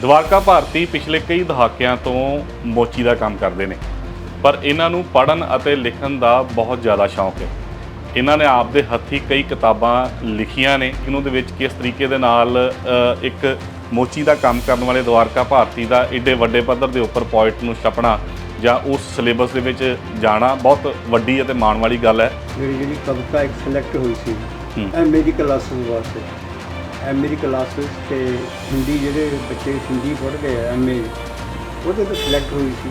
ਦਵਾਰਕਾ ਭਾਰਤੀ ਪਿਛਲੇ ਕਈ ਦਹਾਕਿਆਂ ਤੋਂ ਮੋਚੀ ਦਾ ਕੰਮ ਕਰਦੇ ਨੇ। ਪਰ ਇਹਨਾਂ ਨੂੰ ਪੜ੍ਹਨ ਅਤੇ ਲਿਖਣ ਦਾ ਬਹੁਤ ਜ਼ਿਆਦਾ ਸ਼ੌਂਕ ਹੈ। ਇਹਨਾਂ ਨੇ ਆਪ ਦੇ ਹੱਥੀਂ ਕਈ ਕਿਤਾਬਾਂ ਲਿਖੀਆਂ ਨੇ ਇਹਨਾਂ ਦੇ ਵਿੱਚ ਕਿਸ ਤਰੀਕੇ ਦੇ ਨਾਲ ਇੱਕ ਮੋਚੀ ਦਾ ਕੰਮ ਕਰਨ ਵਾਲੇ ਦਵਾਰਕਾ ਭਾਰਤੀ ਦਾ ਏਡੇ ਵੱਡੇ ਪੱਧਰ ਦੇ ਉੱਪਰ ਪੋਇਟ ਨੂੰ ਛਪਣਾ ਜਾਂ ਉਸ ਸਿਲੇਬਸ ਦੇ ਵਿੱਚ ਜਾਣਾ ਬਹੁਤ ਵੱਡੀ ਅਤੇ ਮਾਣ ਵਾਲੀ ਗੱਲ ਹੈ। ਮੇਰੀ ਜਿਹੜੀ ਕਵਿਤਾ ਇੱਕ ਸਿਲੈਕਟ ਹੋਈ ਸੀ। ਇਹ ਮੇਰੀ ਕਲਾਸਿਸ ਵਾਸਤੇ। ਇਹ ਮੇਰੀ ਕਲਾਸਿਸ ਤੇ ਹਿੰਦੀ ਜਿਹੜੇ ਬੱਚੇ ਹਿੰਦੀ ਪੜ੍ਹਦੇ ਆ ਐਮਏ ਉਹਦੇ ਤੋਂ ਸਿਲੈਕਟ ਹੋਈ ਸੀ।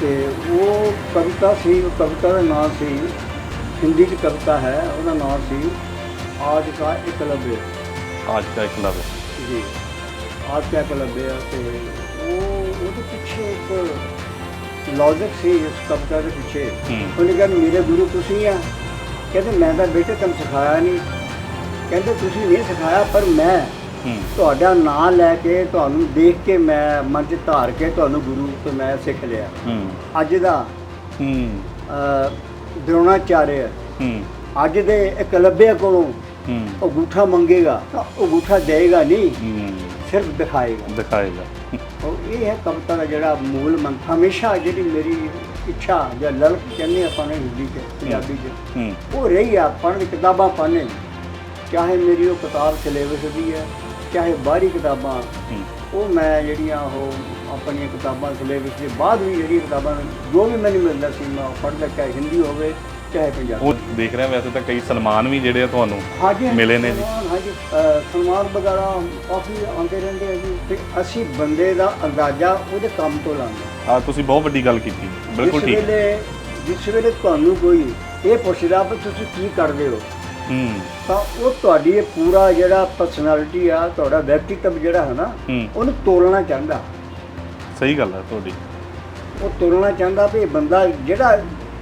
ਤੇ ਉਹ ਕਵਿਤਾ ਸੀ ਉਹ ਕਵਿਤਾ ਦਾ ਨਾਮ ਸੀ ਹਿੰਦੀ ਦੀ ਕਵਿਤਾ ਹੈ ਉਹਦਾ ਨਾਮ ਸੀ ਆਜ ਕਾ ਇਕਲਵਯ ਅੱਜ ਦਾ ਇਕਲਵ ਜੀ ਆਜ ਕਾ ਇਕਲਵਯ ਤੇ ਉਹ ਉਹਦੇ ਪਿੱਛੇ ਇੱਕ ਲੌਜਿਕ ਸੀ ਇਸ ਕਵਿਤਾ ਦੇ ਪਿੱਛੇ। ਉਹਨੇ ਕਿਹਾ ਮੇਰੇ ਗੁਰੂ ਤੁਸੀਂ ਆ। ਕਹਿੰਦੇ ਮੈਂ ਤਾਂ ਬੇਟੇ ਤੁਹਾਨੂੰ ਸਿਖਾਇਆ ਨਹੀਂ। ਕਹਿੰਦੇ ਤੁਸੀਂ ਨਹੀਂ ਸਿਖਾਇਆ ਪਰ ਮੈਂ ਤੁਹਾਡਾ ਨਾਮ ਲੈ ਕੇ ਤੁਹਾਨੂੰ ਦੇਖ ਕੇ ਮੈਂ ਮਨ 'ਚ ਧਾਰ ਕੇ ਤੁਹਾਨੂੰ ਗੁਰੂ ਤੋਂ ਮੈਂ ਸਿੱਖ ਲਿਆ। ਅੱਜ ਦਾ ਹੂੰ। ਅ, ਦ੍ਰੋਣਾਚਾਰਿਆ ਹੂੰ। ਅੱਜ ਦੇ ਇਕਲਵਯ ਕੋਲੋਂ ਹੂੰ। ਉਹ ਗੂਠਾ ਮੰਗੇਗਾ ਤਾਂ ਉਹ ਗੂਠਾ ਦੇਗਾ ਨਹੀਂ ਹੂੰ। ਸਿਰਫ ਦਿਖਾਏਗਾ। ਦਿਖਾਏਗਾ। ਉਹ ਇਹ ਹੈ ਕਵਿਤਾ ਦਾ ਜਿਹੜਾ ਮੂਲ ਮੰਤ ਹਮੇਸ਼ਾ ਜਿਹੜੀ ਮੇਰੀ ਇੱਛਾ ਜਾਂ ਲਲਕ ਕਹਿੰਦੇ ਆਪਾਂ ਨੇ ਹਿੰਦੀ ਚ ਪੰਜਾਬੀ ਚ ਉਹ ਰਹੀ ਆ ਪੜ੍ਹਨ ਕਿਤਾਬਾਂ ਪੜ੍ਹਨੇ ਚਾਹੇ ਮੇਰੀ ਉਹ ਕਿਤਾਬ ਸਿਲੇਬਸ ਦੀ ਹੈ ਚਾਹੇ ਬਾਹਰੀ ਕਿਤਾਬਾਂ ਉਹ ਮੈਂ ਜਿਹੜੀਆਂ ਉਹ ਆਪਣੀਆਂ ਕਿਤਾਬਾਂ ਸਿਲੇਬਸ ਦੇ ਬਾਅਦ ਵੀ ਜਿਹੜੀਆਂ ਕਿਤਾਬਾਂ ਜੋ ਵੀ ਮੈਨੂੰ ਮਿਲਦਾ ਸੀ ਮੈਂ ਉਹ ਪੜ੍ਹਦਾ ਚਾਹੇ ਹਿੰਦੀ ਹੋਵੇ ਚਾਹੇ ਪੰਜਾਬੀ। ਉਹ ਦੇਖ ਰਿਹਾ ਵੈਸੇ ਤਾਂ ਕਈ ਸਨਮਾਨ ਵੀ ਜਿਹੜੇ ਆ ਤੁਹਾਨੂੰ ਮਿਲੇ ਨੇ ਜੀ। ਹਾਂਜੀ ਅ, ਸਨਮਾਨ ਵਗੈਰਾ ਕਾਫੀ ਆਉਂਦੇ ਰਹਿੰਦੇ ਆ ਜੀ। ਤੇ ਅਸੀਂ ਬੰਦੇ ਦਾ ਅੰਦਾਜ਼ਾ ਉਹਦੇ ਕੰਮ ਤੋਂ ਲਾਉਂਦੇ ਹਾਂ। ਆ ਤੁਸੀਂ ਬਹੁਤ ਵੱਡੀ ਗੱਲ ਕੀਤੀ। ਬਿਲਕੁਲ ਠੀਕ। ਜਿਸ ਵੇਲੇ ਤੁਹਾਨੂੰ ਕੋਈ ਇਹ ਪੁੱਛਦਾ ਵੀ ਤੁਸੀਂ ਕੀ ਕਰਦੇ ਹੋ ਹੂੰ। ਤਾਂ ਉਹ ਤੁਹਾਡੀ ਇਹ ਪੂਰਾ ਜਿਹੜਾ ਪਰਸਨੈਲਿਟੀ ਆ ਤੁਹਾਡਾ ਵਿਅਕਤੀਤਵ ਜਿਹੜਾ ਹੈ ਨਾ ਹੂੰ। ਉਹਨੂੰ ਤੋਲਣਾ ਚਾਹੁੰਦਾ। ਸਹੀ ਗੱਲ ਹੈ ਤੁਹਾਡੀ। ਉਹ ਤੋਲਣਾ ਚਾਹੁੰਦਾ ਵੀ ਇਹ ਬੰਦਾ ਜਿਹੜਾ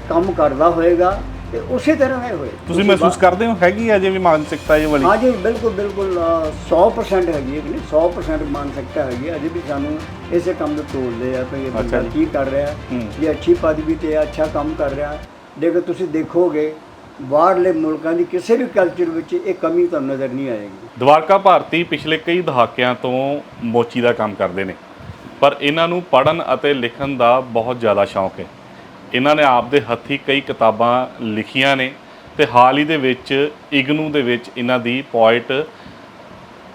ਕੰਮ ਕਰਦਾ ਹੋਏਗਾ ਤੇ ਉਸੇ ਤਰ੍ਹਾਂ ਹੀ ਹੋਏ। ਤੁਸੀਂ ਮਹਿਸੂਸ ਕਰਦੇ ਹੋ? ਹੈਗੀ ਆ ਅਜੇ ਵੀ ਮਾਨਸਿਕਤਾ ਇਹ ਵਾਲੀ? ਹਾਂਜੀ ਬਿਲਕੁਲ ਬਿਲਕੁਲ ਅ, 100% ਹੈਗੀ ਹੈ ਕਿ ਨਹੀਂ? 100% ਮਾਨਸਿਕਤਾ ਹੈਗੀ ਹੈ। ਅਜੇ ਵੀ ਸਾਨੂੰ ਇਸੇ ਕੰਮ ਨੂੰ ਤੋਲਦੇ ਆ ਕਿ ਇਹ ਬੰਦਾ ਜੀ। ਕੀ ਕਰ ਰਿਹਾ ਹੂੰ। ਇਹ ਅੱਛੀ ਪਦਵੀ ਤੇ ਹੈ ਅੱਛਾ ਕੰਮ ਕਰ ਰਿਹਾ। ਦੇਖੋ ਤੁਸੀਂ ਦੇਖੋਗੇ ਬਾਹਰਲੇ ਮੁਲਕਾਂ ਦੀ ਕਿਸੇ ਵੀ ਕਲਚਰ ਵਿੱਚ ਇਹ ਕਮੀ ਤੁਹਾਨੂੰ ਨਜ਼ਰ ਨਹੀਂ ਆਏਗੀ। ਦਵਾਰਕਾ ਭਾਰਤੀ ਪਿਛਲੇ ਕਈ ਦਹਾਕਿਆਂ ਤੋਂ ਮੋਚੀ ਦਾ ਕੰਮ ਕਰਦੇ ਨੇ। ਪਰ ਇਹਨਾਂ ਨੂੰ ਪੜ੍ਹਨ ਅਤੇ ਲਿਖਣ ਦਾ ਬਹੁਤ ਜ਼ਿਆਦਾ ਸ਼ੌਂਕ ਹੈ। ਇਹਨਾਂ ਨੇ ਆਪ ਦੇ ਹੱਥੀਂ ਕਈ ਕਿਤਾਬਾਂ ਲਿਖੀਆਂ ਨੇ ਤੇ ਹਾਲ ਹੀ ਦੇ ਵਿੱਚ ਇਗਨੂ ਦੇ ਵਿੱਚ ਇਹਨਾਂ ਦੀ ਪੋਇਟ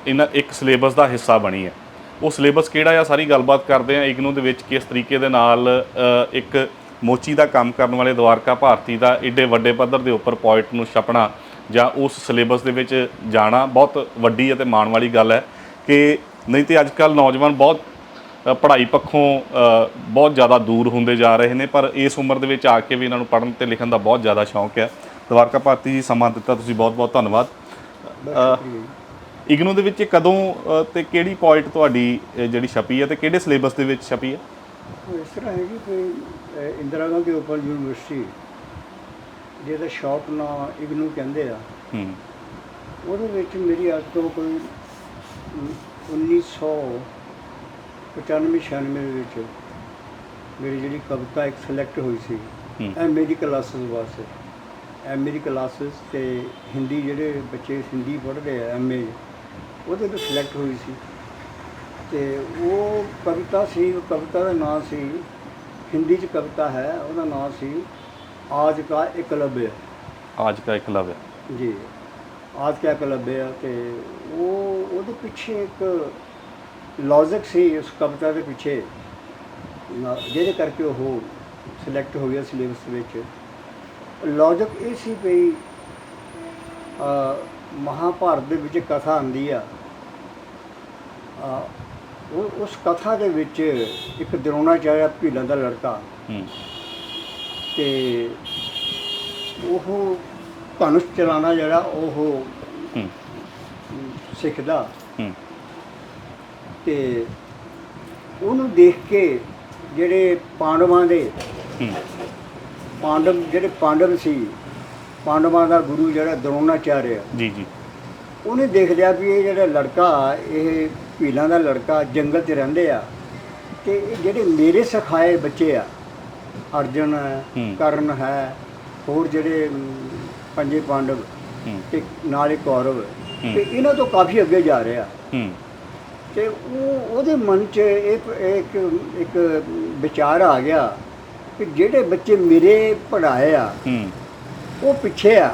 ਇਹਨਾਂ ਇੱਕ ਸਿਲੇਬਸ ਦਾ ਹਿੱਸਾ ਬਣੀ ਹੈ। ਉਹ ਸਿਲੇਬਸ ਕਿਹੜਾ ਆ? ਸਾਰੀ ਗੱਲਬਾਤ ਕਰਦੇ ਆ ਇਗਨੂ ਦੇ ਵਿੱਚ ਕਿਸ ਤਰੀਕੇ ਦੇ ਨਾਲ ਇੱਕ ਮੋਚੀ ਦਾ ਕੰਮ ਕਰਨ ਵਾਲੇ ਦਵਾਰਕਾ ਭਾਰਤੀ ਦਾ ਏਡੇ ਵੱਡੇ ਪੱਧਰ ਦੇ ਉੱਪਰ ਪੋਇਟ ਨੂੰ ਛਪਣਾ ਜਾਂ ਉਸ ਸਿਲੇਬਸ ਦੇ ਵਿੱਚ ਜਾਣਾ ਬਹੁਤ ਵੱਡੀ ਅਤੇ ਮਾਣ ਵਾਲੀ ਗੱਲ ਹੈ ਕਿ ਨਹੀਂ ਤੇ ਅੱਜ ਕੱਲ ਨੌਜਵਾਨ ਬਹੁਤ ਪੜ੍ਹਾਈ ਪੱਖੋਂ ਬਹੁਤ ਜ਼ਿਆਦਾ ਦੂਰ ਹੁੰਦੇ ਜਾ ਰਹੇ ਨੇ ਪਰ ਇਸ ਉਮਰ ਦੇ ਵਿੱਚ ਆ ਕੇ ਵੀ ਇਹਨਾਂ ਨੂੰ ਪੜ੍ਹਨ ਤੇ ਲਿਖਣ ਦਾ ਬਹੁਤ ਜ਼ਿਆਦਾ ਸ਼ੌਂਕ ਹੈ। ਦਵਾਰਕਾ ਭਾਰਤੀ ਜੀ ਸਮਾਂ ਦਿੱਤਾ ਤੁਸੀਂ ਬਹੁਤ ਬਹੁਤ ਧੰਨਵਾਦ। ਇਗਨੂ ਦੇ ਵਿੱਚ ਕਦੋਂ ਤੇ ਕਿਹੜੀ ਪੋਇਟ ਤੁਹਾਡੀ ਜਿਹੜੀ ਛਪੀ ਹੈ ਤੇ ਕਿਹੜੇ ਸਿਲੇਬਸ ਦੇ ਵਿੱਚ ਛਪੀ ਹੈ? ਉਹ ਇਸ ਤਰ੍ਹਾਂ ਹੈ ਕਿ ਇੰਦਰਾ ਗਾਂਧੀ ਓਪਨ ਯੂਨੀਵਰਸਿਟੀ ਜਿਹਦਾ ਸ਼ਾਰਟ ਨਾਂ ਇਗਨੂ ਕਹਿੰਦੇ ਆ ਹੂੰ। ਉਹਦੇ ਵਿੱਚ ਮੇਰੀ ਅੱਜ ਤੋਂ ਕੋਈ 1995 96 ਦੇ ਵਿੱਚ ਮੇਰੀ ਜਿਹੜੀ ਕਵਿਤਾ ਇੱਕ ਸਿਲੈਕਟ ਹੋਈ ਸੀ ਹੂੰ। ਇਹ ਮੇਰੀ ਕਲਾਸਿਸ ਵਾਸਤੇ। ਇਹ ਮੇਰੀ ਕਲਾਸਿਸ ਤੇ ਹਿੰਦੀ ਜਿਹੜੇ ਬੱਚੇ ਹਿੰਦੀ ਪੜ੍ਹਦੇ ਆ ਐਮਏ ਉਹਦੇ ਤੋਂ ਸਿਲੈਕਟ ਹੋਈ ਸੀ। ਤੇ ਉਹ ਕਵਿਤਾ ਸੀ ਉਹ ਕਵਿਤਾ ਦਾ ਨਾਮ ਸੀ ਹਿੰਦੀ ਚ ਕਵਿਤਾ ਹੈ ਉਹਦਾ ਨਾਮ ਸੀ ਆਜ ਕਾ ਇਕਲਵਯ ਅੱਜ ਦਾ ਇਕਲਵ ਹੈ ਜੀ ਆਜ ਕਿਆ ਕਲੱਬਿਆ ਤੇ ਉਹ ਉਹਦੇ ਪਿੱਛੇ ਇੱਕ ਲੌਜਿਕ ਸੀ ਉਸ ਕਵਿਤਾ ਦੇ ਪਿੱਛੇ ਜਿਹਦੇ ਕਰਕੇ ਉਹ ਸਿਲੈਕਟ ਹੋ ਗਿਆ ਸਿਲੇਬਸ ਵਿੱਚ। ਲੌਜਿਕ ਇਹ ਸੀ ਵੀ ਮਹਾਭਾਰਤ ਦੇ ਵਿੱਚ ਕਥਾ ਆਉਂਦੀ ਆ। ਉਹ ਉਸ ਕਥਾ ਦੇ ਵਿੱਚ ਇੱਕ ਦਰੋਣਾਚਾਰਿਆ ਭੀਲਾਂ ਦਾ ਲੜਕਾ ਹੂੰ। ਤੇ ਉਹ ਧਨੁਸ਼ ਚਲਾਣਾ ਜਿਹੜਾ ਉਹ ਹੂੰ। ਸਿੱਖਦਾ। ਹੂੰ। ਤੇ ਉਹਨੂੰ ਦੇਖ ਕੇ ਜਿਹੜੇ ਪਾਂਡਵਾਂ ਦੇ ਹੂੰ। ਪਾਂਡਵ ਜਿਹੜੇ ਪਾਂਡਵ ਸੀ ਪਾਂਡਵਾਂ ਦਾ ਗੁਰੂ ਜਿਹੜਾ ਦਰੋਣਾਚਾਰਿਆ ਜੀ ਜੀ। ਉਹਨੇ ਦੇਖ ਲਿਆ ਵੀ ਇਹ ਜਿਹੜਾ ਲੜਕਾ ਇਹ ਭੀਲਾਂ ਦਾ ਲੜਕਾ ਜੰਗਲ 'ਚ ਰਹਿੰਦੇ ਆ ਤੇ ਇਹ ਜਿਹੜੇ ਮੇਰੇ ਸਿਖਾਏ ਬੱਚੇ ਆ ਅਰਜਨ ਹੈ। ਕਰਨ ਹੈ ਹੋਰ ਜਿਹੜੇ ਪੰਜੇ ਪਾਂਡਵ ਤੇ ਨਾਲੇ ਕੌਰਵ। ਤੇ ਇਹਨਾਂ ਤੋਂ ਕਾਫੀ ਅੱਗੇ ਜਾ ਰਿਹਾ। ਤੇ ਉਹ ਉਹਦੇ ਮਨ 'ਚ ਇੱਕ ਇੱਕ ਇੱਕ ਵਿਚਾਰ ਆ ਗਿਆ ਕਿ ਜਿਹੜੇ ਬੱਚੇ ਮੇਰੇ ਪੜ੍ਹਾਏ ਆ ਉਹ ਪਿੱਛੇ ਆ।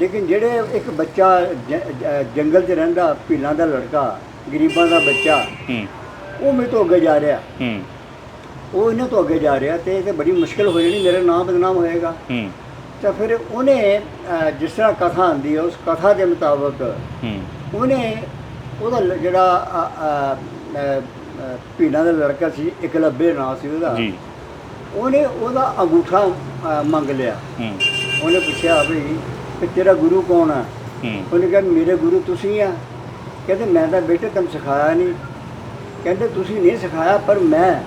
ਲੇਕਿਨ ਜਿਹੜੇ ਇੱਕ ਬੱਚਾ ਜੰਗਲ 'ਚ ਰਹਿੰਦਾ ਭੀਲਾਂ ਦਾ ਲੜਕਾ ਗਰੀਬਾਂ ਦਾ ਬੱਚਾ ਉਹ ਮੇਰੇ ਤੋਂ ਅੱਗੇ ਜਾ ਰਿਹਾ। ਉਹ ਇਹਨਾਂ ਤੋਂ ਅੱਗੇ ਜਾ ਰਿਹਾ ਤੇ ਇਹ ਤੇ ਬੜੀ ਮੁਸ਼ਕਲ ਹੋ ਜਾਣੀ ਮੇਰੇ ਨਾਮ ਬਦਨਾਮ ਹੋਏਗਾ। ਤਾਂ ਫਿਰ ਉਹਨੇ ਜਿਸ ਤਰ੍ਹਾਂ ਕਥਾ ਆਂਦੀ ਹੈ ਉਸ ਕਥਾ ਦੇ ਮੁਤਾਬਕ ਉਹਨੇ ਉਹਦਾ ਜਿਹੜਾ ਭੀਲਾਂ ਦਾ ਲੜਕਾ ਸੀ ਇਕਲੱਬੇ ਨਾਂ ਸੀ ਉਹਦਾ। ਜੀ। ਉਹਨੇ ਉਹਦਾ ਅੰਗੂਠਾ ਮੰਗ ਲਿਆ। ਉਹਨੇ ਪੁੱਛਿਆ ਵੀ ਕਿ ਤੇਰਾ ਗੁਰੂ ਕੌਣ ਹੂੰ। ਉਹਨੇ ਕਿਹਾ ਮੇਰੇ ਗੁਰੂ ਤੁਸੀਂ ਆ। ਕਹਿੰਦੇ ਮੈਂ ਤਾਂ ਬੇਟੇ ਤੈਨੂੰ ਸਿਖਾਇਆ ਨਹੀਂ। ਕਹਿੰਦੇ ਤੁਸੀਂ ਨਹੀਂ ਸਿਖਾਇਆ ਪਰ ਮੈਂ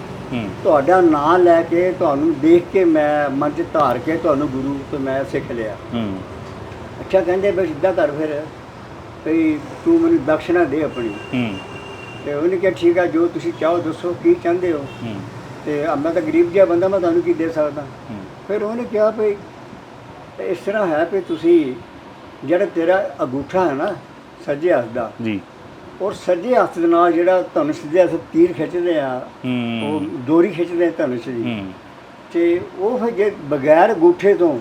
ਤੁਹਾਡਾ ਨਾਂ ਲੈ ਕੇ ਤੁਹਾਨੂੰ ਦੇਖ ਕੇ ਮੈਂ ਮਨ 'ਚ ਧਾਰ ਕੇ ਤੁਹਾਨੂੰ ਗੁਰੂ ਤੋਂ ਮੈਂ ਸਿੱਖ ਲਿਆ। ਹੂੰ। ਅੱਛਾ ਕਹਿੰਦੇ ਬਸ ਇਦਾਂ ਕਰ ਫਿਰ। ਵੀ ਤੂੰ ਮੈਨੂੰ ਦਕਸ਼ਨਾ ਦੇ ਆਪਣੀ। ਹੂੰ। ਤੇ ਉਹਨੇ ਕਿਹਾ ਠੀਕ ਆ ਜੋ ਤੁਸੀਂ ਚਾਹੋ ਦੱਸੋ ਕੀ ਚਾਹੁੰਦੇ ਹੋ? ਹੂੰ। ਤੇ ਆ ਮੈਂ ਤਾਂ ਗਰੀਬ ਜਿਹਾ ਬੰਦਾ ਮੈਂ ਤੁਹਾਨੂੰ ਕੀ ਦੇ ਸਕਦਾ? ਫਿਰ ਉਹਨੇ ਕਿਹਾ ਵੀ ਇਸ ਤਰ੍ਹਾਂ ਹੈ ਵੀ ਤੁਸੀਂ ਜਿਹੜਾ ਤੇਰਾ ਅੰਗੂਠਾ ਹੈ ਨਾ ਸੱਜੇ ਹੱਥ ਦਾ ਜੀ। ਔਰ ਸੱਜੇ ਹੱਥ ਦੇ ਨਾਲ ਜਿਹੜਾ ਤੁਹਾਨੂੰ ਸਿੱਧੇ ਹੱਥ ਤੀਰ ਖਿੱਚਦੇ ਆ ਹੂੰ। ਉਹ ਦੋਰੀ ਖਿੱਚਦੇ ਆ ਧਨੁਸ਼ ਦੀ ਤੇ ਉਹ ਫਿਰ ਜੇ ਬਗੈਰ ਅੰਗੂਠੇ ਤੋਂ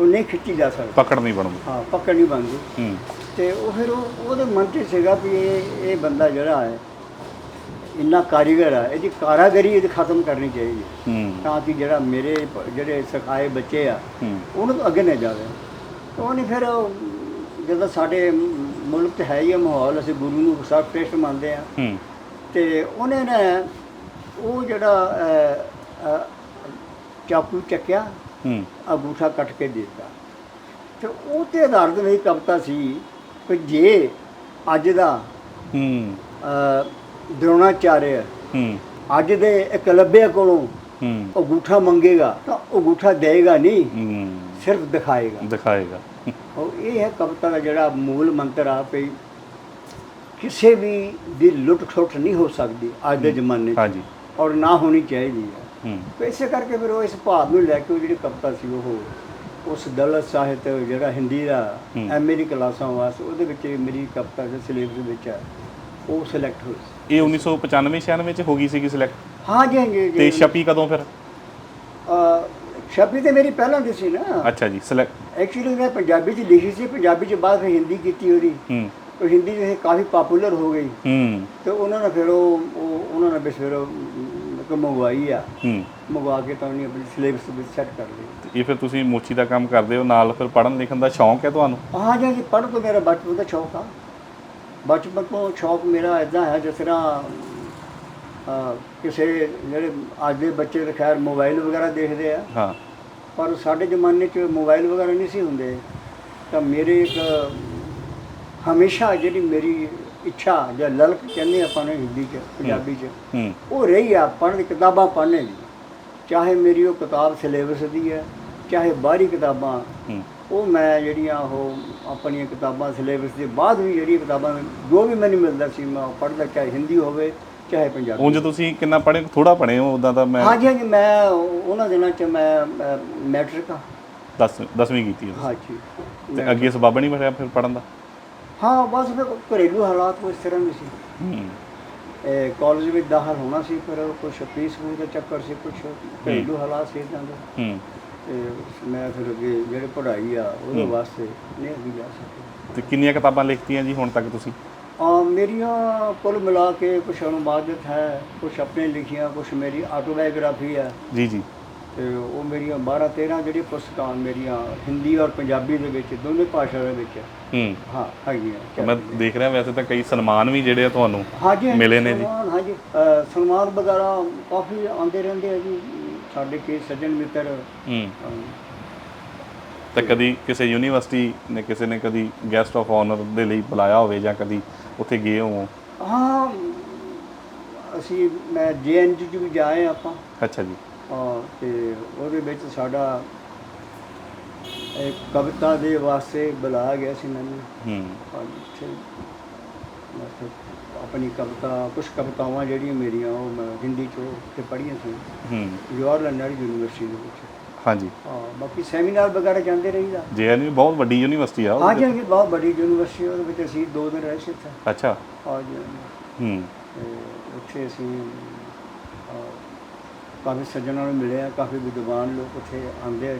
ਉਹ ਨਹੀਂ ਖਿੱਚੀ ਜਾ ਸਕਦਾ। ਪਕੜ ਨਹੀਂ ਬਣਦੀ। ਹਾਂ ਪਕੜ ਨਹੀਂ ਬਣਦੀ। ਤੇ ਉਹ ਫਿਰ ਉਹ ਉਹਦੇ ਮਨ 'ਚ ਸੀਗਾ ਵੀ ਇਹ ਇਹ ਬੰਦਾ ਜਿਹੜਾ ਹੈ ਇੰਨਾ ਕਾਰੀਗਰ ਹੈ ਇਹਦੀ ਕਾਰਾਗਰੀ ਇਹਦੀ ਖਤਮ ਕਰਨੀ ਚਾਹੀਦੀ ਹੈ। ਤਾਂ ਕਿ ਜਿਹੜਾ ਮੇਰੇ ਜਿਹੜੇ ਸਿਖਾਏ ਬੱਚੇ ਆ ਉਹਨਾਂ ਤੋਂ ਅੱਗੇ ਨਾ ਜਾਵੇ। ਤਾਂ ਉਹਨੇ ਫਿਰ ਉਹ ਜਦੋਂ ਸਾਡੇ ਮੁਲਕ 'ਚ ਹੈ ਹੀ ਇਹ ਮਾਹੌਲ ਅਸੀਂ ਗੁਰੂ ਨੂੰ ਸਭ ਪ੍ਰੇਸ਼ਟ ਮੰਨਦੇ ਆ। ਹੂੰ। ਤੇ ਉਹਨੇ ਨਾ ਉਹ ਜਿਹੜਾ ਚਾਕੂ ਚੱਕਿਆ ਹੂੰ। ਅੰਗੂਠਾ ਕੱਟ ਕੇ ਦਿੱਤਾ। ਤੇ ਉਹ ਤੇ ਆਧਾਰਿਤ ਮੇਰੀ ਕਵਿਤਾ ਸੀ ਕਿ ਜੇ ਅੱਜ ਦਾ ਹੂੰ। ਦ੍ਰੋਣਾਚਾਰਿਆ ਹੂੰ। ਅੱਜ ਦੇ ਇਕਲੱਬੇ ਕੋਲੋਂ ਹੂੰ। ਅੰਗੂਠਾ ਮੰਗੇਗਾ ਤਾਂ ਅੰਗੂਠਾ ਦੇਏਗਾ ਨਹੀਂ ਹੂੰ। ਸਿਰਫ ਦਿਖਾਏਗਾ। ਦਿਖਾਏਗਾ। ਉਹ ਇਹ ਹੈ ਕਵਿਤਾ ਦਾ ਜਿਹੜਾ ਮੂਲ ਮੰਤਰ ਆ ਵੀ ਕਿਸੇ ਵੀ ਦੀ ਲੁੱਟ ਖਸੁੱਟ ਨਹੀਂ ਹੋ ਸਕਦੀ ਅੱਜ ਦੇ ਜ਼ਮਾਨੇ 'ਚ। ਹਾਂਜੀ। ਔਰ ਨਾ ਹੋਣੀ ਚਾਹੀਦੀ ਹੈ ਹੂੰ। ਤੇ ਇਸੇ ਕਰਕੇ ਫਿਰ ਉਹ ਇਸ ਭਾਵ ਨੂੰ ਲੈ ਕੇ ਉਹ ਜਿਹੜੀ ਕਵਿਤਾ ਸੀ ਉਹ ਉਸ ਦਲਿਤ ਸਾਹਿਤ ਜਿਹੜਾ ਹਿੰਦੀ ਦਾ ਹੂੰ। ਐਮਏ ਦੀ ਕਲਾਸਾਂ ਵਾਸਤੇ ਉਹਦੇ ਵਿੱਚ ਮੇਰੀ ਕਵਿਤਾ ਦੇ ਸਿਲੇਬਸ ਵਿੱਚ ਹੈ ਉਹ ਸਿਲੈਕਟ ਹੋਈ ਸੀ। ਇਹ 1995 96 ਚ ਹੋ ਗਈ ਸੀਗੀ ਸਿਲੈਕਟ ਹਾਂ ਜੀ ਹਾਂ ਜੀ ਤੇ ਜੀ ਛਪੀ ਕਦੋਂ ਫਿਰ? ਅਹ, ਛਪੀ ਤੇ ਮੇਰੀ ਪਹਿਲਾਂ ਦੀ ਸੀ ਨਾ। ਅੱਛਾ ਜੀ ਸਿਲੈਕਟ ਐਕਚੁਅਲੀ ਮੈਂ ਪੰਜਾਬੀ 'ਚ ਲਿਖੀ ਸੀ ਪੰਜਾਬੀ 'ਚ ਬਾਅਦ ਫਿਰ ਹਿੰਦੀ ਕੀਤੀ ਉਹਦੀ। ਹੂੰ। ਉਹ ਹਿੰਦੀ ਜਿਹੇ ਕਾਫੀ ਪਪੂਲਰ ਹੋ ਗਈ। ਹੂੰ। ਤੇ ਉਹਨਾਂ ਨੇ ਫਿਰ ਉਹ ਉਹ- ਉਹਨਾਂ ਨੇ ਵੀ ਫਿਰ ਉਹ, ਮ, ਮ, ਮੰਗਵਾਈ ਆ। ਹੂੰ। ਮੰਗਵਾ ਕੇ ਤਾਂ ਉਹਨੇ ਆਪਣੀ ਸਿਲੇਬਸ ਵਿੱਚ ਸੈੱਟ ਕਰ ਲਈ। ਤੇ ਇਹ ਫਿਰ ਤੁਸੀਂ ਮੋਚੀ ਦਾ ਕੰਮ ਕਰਦੇ ਹੋ ਨਾਲ ਫਿਰ ਪੜ੍ਹਨ ਲਿਖਣ ਦਾ ਸ਼ੌਂਕ ਹੈ ਤੁਹਾਨੂੰ? ਹਾਂ ਜੀ ਜੀ ਪੜ੍ਹ ਤੋਂ ਮੇਰਾ ਬਚਪਨ ਦਾ ਸ਼ੌਕ ਆ। ਬਚਪਨ ਤੋਂ ਸ਼ੌਕ ਮੇਰਾ ਇਦਾਂ ਹੈ ਜਿਸ ਤਰ੍ਹਾਂ ਕਿਸੇ ਜਿਹੜੇ ਅੱਜ ਦੇ ਬੱਚੇ ਤਾਂ ਖੈਰ ਮੋਬਾਈਲ ਵਗੈਰਾ ਦੇਖਦੇ ਆ। ਹਾਂ। ਪਰ ਸਾਡੇ ਜ਼ਮਾਨੇ 'ਚ ਮੋਬਾਈਲ ਵਗੈਰਾ ਨਹੀਂ ਸੀ ਹੁੰਦੇ। ਤਾਂ ਮੇਰੇ ਇੱਕ ਹਮੇਸ਼ਾ ਜਿਹੜੀ ਮੇਰੀ ਇੱਛਾ ਜਾਂ ਲਲਕ ਕਹਿੰਦੇ ਆਪਾਂ ਨੇ ਹਿੰਦੀ 'ਚ ਪੰਜਾਬੀ 'ਚ ਉਹ ਰਹੀ ਆ ਪੜ੍ਹਨ ਕਿਤਾਬਾਂ ਪੜ੍ਹਨੇ ਦੀ। ਚਾਹੇ ਮੇਰੀ ਉਹ ਕਿਤਾਬ ਸਿਲੇਬਸ ਦੀ ਹੈ ਚਾਹੇ ਬਾਹਰੀ ਕਿਤਾਬਾਂ। ਉਹ ਮੈਂ ਜਿਹੜੀਆਂ ਉਹ ਆਪਣੀਆਂ ਕਿਤਾਬਾਂ ਸਿਲੇਬਸ ਦੇ ਬਾਅਦ ਵੀ ਜਿਹੜੀਆਂ ਕਿਤਾਬਾਂ ਜੋ ਵੀ ਮੈਨੂੰ ਮਿਲਦਾ ਸੀ ਮੈਂ ਉਹ ਪੜ੍ਹਦਾ ਚਾਹੇ ਹਿੰਦੀ ਹੋਵੇ ਚਾਹੇ ਪੰਜਾਬੀ ਉਂਝ ਤੁਸੀਂ ਕਿੰਨਾ ਪੜ੍ਹੇ ਥੋੜਾ ਪੜ੍ਹੇ ਹੋ ਉਦਾਂ ਤਾਂ ਮੈਂ ਹਾਂਜੀ ਹਾਂਜੀ ਮੈਂ ਉਹਨਾਂ ਦਿਨਾਂ 'ਚ ਮੈਂ ਮੈਟ੍ਰਿਕ ਦਸ 10ਵੀਂ ਕੀਤੀ ਹੈ ਹਾਂਜੀ। ਤੇ ਅੱਗੇ ਸਬਬ ਨਹੀਂ ਬਣਿਆ ਫਿਰ ਪੜ੍ਹਨ ਦਾ? ਹਾਂ ਬਸ ਫਿਰ ਘਰੇਲੂ ਹਾਲਾਤ ਇਸ ਤਰ੍ਹਾਂ ਦੇ ਸੀ। ਹੂੰ। ਇਹ ਕਾਲਜ ਵਿੱਚ ਦਾਖਲ ਹੋਣਾ ਸੀ ਫਿਰ ਕੁਝ ਫੀਸ ਫੂਸ ਦਾ ਚੱਕਰ ਸੀ ਕੁਝ ਘਰੇਲੂ ਹਾਲਾਤ ਸੀ ਇਦਾਂ ਦੇ। ਹੂੰ। ਤੇ ਮੈਂ ਫਿਰ ਅੱਗੇ ਜਿਹੜੇ ਪੜ੍ਹਾਈ ਆ ਉਹਦੇ ਵਾਸਤੇ ਨਹੀਂ ਅੱਗੇ ਜਾ ਸਕਿਆ। ਤੇ ਕਿੰਨੀਆਂ ਕਿਤਾਬਾਂ ਲਿਖਤੀਆਂ ਜੀ ਹੁਣ ਤੱਕ ਤੁਸੀਂ? ਆ ਮੇਰੀਆਂ ਕੁੱਲ ਮਿਲਾ ਕੇ ਕੁਛ ਅਨੁਵਾਦਿਤ ਹੈ ਕੁਛ ਆਪਣੇ ਲਿਖੀਆਂ ਕੁਛ ਮੇਰੀ ਆਟੋਬਾਇਓਗ੍ਰਾਫੀ ਹੈ। ਜੀ ਜੀ। ਤੇ ਉਹ ਮੇਰੀਆਂ 12 13 ਜਿਹੜੀਆਂ ਪੁਸਤਕਾਂ ਮੇਰੀਆਂ ਹਿੰਦੀ ਔਰ ਪੰਜਾਬੀ ਦੇ ਵਿੱਚ ਦੋਨੇ ਭਾਸ਼ਾ ਦੇ ਵਿੱਚ ਹੂੰ। ਹਾਂ। ਹੈਗੀਆਂ ਮੈਂ ਦੇਖ ਰਿਹਾ ਵੈਸੇ ਤਾਂ ਕਈ ਸਨਮਾਨ ਵੀ ਜਿਹੜੇ ਆ ਤੁਹਾਨੂੰ ਹਾਂਜੀ ਹਾਂਜੀ, ਮਿਲੇ ਨੇ ਜੀ। ਸਨਮਾਨ, ਹਾਂਜੀ। ਅ, ਸਨਮਾਨ ਵਗੈਰਾ ਕਾਫੀ ਆਉਂਦੇ ਰਹਿੰਦੇ ਆ ਜੀ। ਸਾਡੇ ਕੇ ਸੱਜਣ ਮਿੱਤਰ ਹੂੰ। ਤਾਂ ਕਦੀ ਕਿਸੇ ਯੂਨੀਵਰਸਿਟੀ ਨੇ ਕਿਸੇ ਨੇ ਕਦੀ ਗੈਸਟ ਆਫ ਆਨਰ ਦੇ ਲਈ ਬੁਲਾਇਆ ਹੋਵੇ ਜਾਂ ਕਦੀ ਉੱਥੇ ਗਏ ਹੋ ਹਾਂ ਅਸੀਂ ਮੈਂ ਜੇਐਨਜੀ ਚ ਵੀ ਜਾਏ ਆਪਾਂ। ਅੱਛਾ ਜੀ। ਹਾਂ, ਤੇ ਉਹਦੇ ਵਿੱਚ ਸਾਡਾ ਇੱਕ ਕਵਿਤਾ ਦੇ ਵਾਸਤੇ ਬੁਲਾਇਆ ਗਿਆ ਸੀ ਮੈਨੂੰ। ਹੂੰ। ਹਾਂਜੀ, ਆਪਣੀ ਕਵਿਤਾ ਕੁਝ ਕਵਿਤਾਵਾਂ ਜਿਹੜੀਆਂ ਮੇਰੀਆਂ ਉਹ ਮੈਂ ਹਿੰਦੀ ਚ ਤੇ ਪੜ੍ਹੀਆਂ ਸੀ। ਹੂੰ। ਲਾਲ ਨਹਿਰੂ ਯੂਨੀਵਰਸਿਟੀ ਦੇ ਵਿੱਚ। ਹਾਂਜੀ। ਹਾਂ ਬਾਕੀ ਸੈਮੀਨਾਰ ਵਗੈਰਾ ਜਾਂਦੇ ਰਹੀਦਾ। ਜੇਐਨਯੂ ਬਹੁਤ ਵੱਡੀ ਯੂਨੀਵਰਸਿਟੀ ਆ ਹਾਂਜੀ ਹਾਂਜੀ ਬਹੁਤ ਵੱਡੀ ਯੂਨੀਵਰਸਿਟੀ ਉਹਦੇ ਵਿੱਚ ਅਸੀਂ ਦੋ ਦਿਨ ਰਹੇ ਸੀ ਇੱਥੇ। ਅੱਛਾ। ਹਾਂਜੀ। ਹੂੰ ਉੱਥੇ ਅਸੀਂ ਅਹ, ਕਾਫੀ ਸੱਜਣਾਂ ਨੂੰ ਮਿਲੇ ਆ ਕਾਫੀ ਵਿਦਵਾਨ ਲੋਕ ਉੱਥੇ ਆਉਂਦੇ ਆ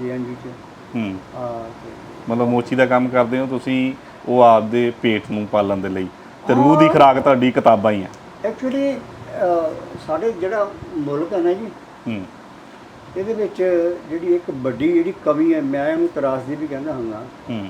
ਜੀ ਐਨ ਚ। ਹੂੰ। ਆ ਤੇ ਮਤਲਬ ਮੋਚੀ ਦਾ ਕੰਮ ਕਰਦੇ ਹੋ ਤੁਸੀਂ ਉਹ ਆਪਦੇ ਪੇਟ ਨੂੰ ਪਾਲਣ ਦੇ ਲਈ ਤੇ ਰੂਹ ਦੀ ਖੁਰਾਕ ਤੁਹਾਡੀ ਕਿਤਾਬਾਂ ਹੀ ਆ। ਐਕਚੁਅਲੀ ਸਾਡੇ ਜਿਹੜਾ ਮੁਲਕ ਹੈ ਨਾ ਜੀ ਹੂੰ। ਇਹਦੇ ਵਿੱਚ ਜਿਹੜੀ ਇੱਕ ਵੱਡੀ ਜਿਹੜੀ ਕਮੀ ਹੈ ਮੈਂ ਇਹਨੂੰ ਤਰਾਸਦੀ ਵੀ ਕਹਿੰਦਾ ਹੁੰਦਾ। ਹੂੰ।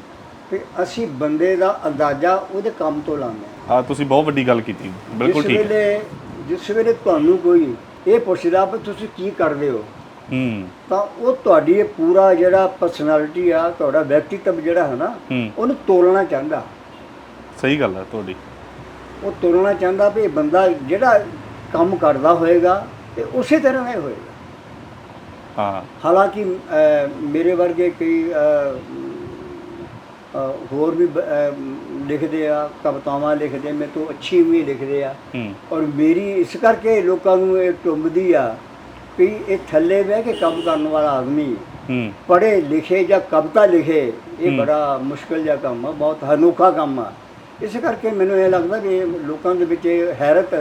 ਕਿ ਅਸੀਂ ਬੰਦੇ ਦਾ ਅੰਦਾਜ਼ਾ ਉਹਦੇ ਕੰਮ ਤੋਂ ਲਾਉਂਦੇ ਹਾਂ। ਆ ਤੁਸੀਂ ਬਹੁਤ ਵੱਡੀ ਗੱਲ ਕੀਤੀ। ਬਿਲਕੁਲ ਠੀਕ ਹੈ। ਵੇਲੇ ਜਿਸ ਵੇਲੇ ਤੁਹਾਨੂੰ ਕੋਈ ਇਹ ਪੁੱਛਦਾ ਵੀ ਤੁਸੀਂ ਕੀ ਕਰਦੇ ਹੋ ਹੂੰ। ਤਾਂ ਉਹ ਤੁਹਾਡੀ ਇਹ ਪੂਰਾ ਜਿਹੜਾ ਪਰਸਨੈਲਿਟੀ ਆ ਤੁਹਾਡਾ ਵਿਅਕਤੀਤਵ ਜਿਹੜਾ ਹੈ ਨਾ ਹੂੰ। ਉਹਨੂੰ ਤੋਲਣਾ ਚਾਹੁੰਦਾ। ਸਹੀ ਗੱਲ ਹੈ ਤੁਹਾਡੀ। ਉਹ ਤੋਲਣਾ ਚਾਹੁੰਦਾ ਵੀ ਇਹ ਬੰਦਾ ਜਿਹੜਾ ਕੰਮ ਕਰਦਾ ਹੋਏਗਾ ਤੇ ਉਸੇ ਤਰ੍ਹਾਂ ਹੀ ਹੋਏਗਾ। ਹਾਂ। ਹਾਲਾਂਕਿ ਮੇਰੇ ਵਰਗੇ ਕਈ ਹੋਰ ਵੀ ਲਿਖਦੇ ਆ ਕਵਿਤਾਵਾਂ ਲਿਖਦੇ ਮੇਰੇ ਤੋਂ ਅੱਛੀ ਵੀ ਲਿਖਦੇ ਆ। ਔਰ ਮੇਰੀ ਇਸ ਕਰਕੇ ਲੋਕਾਂ ਨੂੰ ਇਹ ਟੁੰਬਦੀ ਆ ਕਿ ਇਹ ਥੱਲੇ ਬਹਿ ਕੇ ਕੰਮ ਕਰਨ ਵਾਲਾ ਆਦਮੀ ਹੂੰ। ਪੜ੍ਹੇ ਲਿਖੇ ਜਾਂ ਕਵਿਤਾ ਲਿਖੇ ਇਹ। ਬੜਾ ਮੁਸ਼ਕਲ ਜਿਹਾ ਕੰਮ ਆ ਬਹੁਤ ਅਨੋਖਾ ਕੰਮ ਆ। ਇਸ ਕਰਕੇ ਮੈਨੂੰ ਇਹ ਲੱਗਦਾ ਕਿ ਇਹ ਲੋਕਾਂ ਦੇ ਵਿੱਚ ਇਹ ਹੈਰਤ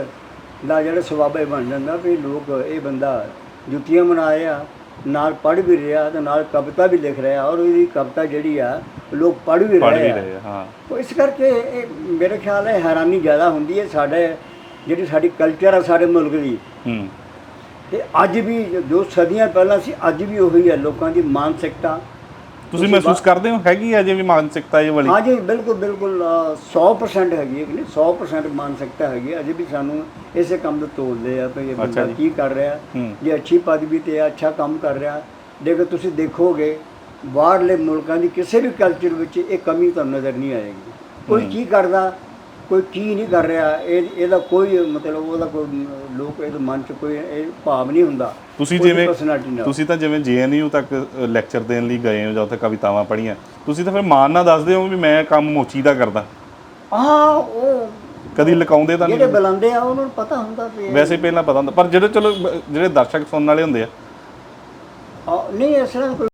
ਦਾ ਜਿਹੜਾ ਇਹ ਬਣ ਜਾਂਦਾ ਵੀ ਲੋਕ ਇਹ ਬੰਦਾ ਜੁੱਤੀਆਂ ਬਣਾਏ ਆ ਨਾਲ ਪੜ੍ਹ ਵੀ ਰਿਹਾ ਤੇ ਨਾਲ ਕਵਿਤਾ ਵੀ ਲਿਖ ਰਿਹਾ ਔਰ ਇਹਦੀ ਕਵਿਤਾ ਜਿਹੜੀ ਆ ਲੋਕ ਪੜ੍ਹ ਵੀ ਪੜ੍ਹ ਰਹੇ ਵੀ ਆ। ਰਹੇ ਆ, ਹਾਂ। ਤੋ ਇਸ ਕਰਕੇ ਇਹ ਮੇਰੇ ਖਿਆਲ ਹੈ ਹੈਰਾਨੀ ਜ਼ਿਆਦਾ ਹੁੰਦੀ ਹੈ ਸਾਡੇ ਜਿਹੜੀ ਸਾਡੀ ਕਲਚਰ ਆ ਸਾਡੇ ਮੁਲਕ ਦੀ। ਹੂੰ। ਤੇ ਅੱਜ ਵੀ ਜੋ ਸਦੀਆਂ ਪਹਿਲਾਂ ਸੀ ਅੱਜ ਵੀ ਉਹੀ ਹੈ ਲੋਕਾਂ ਦੀ ਮਾਨਸਿਕਤਾ। ਤੁਸੀਂ ਮਹਿਸੂਸ ਕਰਦੇ ਹੋ? ਹੈਗੀ ਅਜੇ ਵੀ ਮਾਨਸਿਕਤਾ ਇਹ ਵਾਲੀ? ਹਾਂਜੀ ਬਿਲਕੁਲ ਬਿਲਕੁਲ ਅ, 100% ਹੈਗੀ ਹੈ ਕਿ ਨਹੀਂ? 100% ਮਾਨਸਿਕਤਾ ਹੈਗੀ ਹੈ। ਅਜੇ ਵੀ ਸਾਨੂੰ ਇਸੇ ਕੰਮ ਤੋਂ ਤੋਲਦੇ ਆ ਵੀ ਇਹ ਬੰਦਾ ਜੀ। ਕੀ ਕਰ ਰਿਹਾ? ਹੂੰ। ਜੇ ਅੱਛੀ ਪਦਵੀ ਤੇ ਆ ਅੱਛਾ ਕੰਮ ਕਰ ਰਿਹਾ। ਲੇਕਿਨ ਤੁਸੀਂ ਦੇਖੋਗੇ ਬਾਹਰਲੇ ਮੁਲਕਾਂ ਦੀ ਕਿਸੇ ਵੀ ਕਲਚਰ ਵਿੱਚ ਇਹ ਕਮੀ ਤੁਹਾਨੂੰ ਨਜ਼ਰ ਨਹੀਂ ਆਏਗੀ। ਕੋਈ ਹੂੰ। ਕੀ ਕਰਦਾ? ਕੋਈ ਕੀ ਨਹੀਂ ਕਰ ਰਿਹਾ ਇਹ ਇਹਦਾ ਕੋਈ ਮਤਲਬ ਉਹਦਾ ਕੋਈ ਲੋਕ ਇਹਦੇ ਮਨ 'ਚ ਕੋਈ ਇਹ ਭਾਵ ਨਹੀਂ ਹੁੰਦਾ। ਤੁਸੀਂ ਜਿਵੇਂ। ਤੁਸੀਂ ਤਾਂ ਜਿਵੇਂ ਜੇਐਨਯੂ ਤੱਕ ਲੈਕਚਰ ਦੇਣ ਲਈ ਗਏ ਹੋ ਜਾਂ ਉੱਥੇ ਕਵਿਤਾਵਾਂ ਪੜ੍ਹੀਆਂ ਤੁਸੀਂ ਤਾਂ ਫਿਰ ਮਾਣ ਨਾਲ ਦੱਸਦੇ ਹੋ ਵੀ ਮੈਂ ਕੰਮ ਮੋਚੀ ਦਾ ਕਰਦਾ। ਹਾਂ ਉਹ ਕਦੀ ਲਕਾਉਂਦੇ ਤਾਂ ਜਿਹੜੇ ਨਹੀਂ ਬੁਲਾਉਂਦੇ ਆ ਉਹਨਾਂ ਨੂੰ ਪਤਾ ਹੁੰਦਾ ਵੀ ਵੈਸੇ ਪਹਿਲਾਂ ਪਤਾ ਹੁੰਦਾ ਪਰ ਜਿਹੜੇ ਚਲੋ ਜਿਹੜੇ ਦਰਸ਼ਕ ਸੁਣਨ ਵਾਲੇ ਹੁੰਦੇ ਆ। ਨਹੀਂ ਇਸ ਤਰ੍ਹਾਂ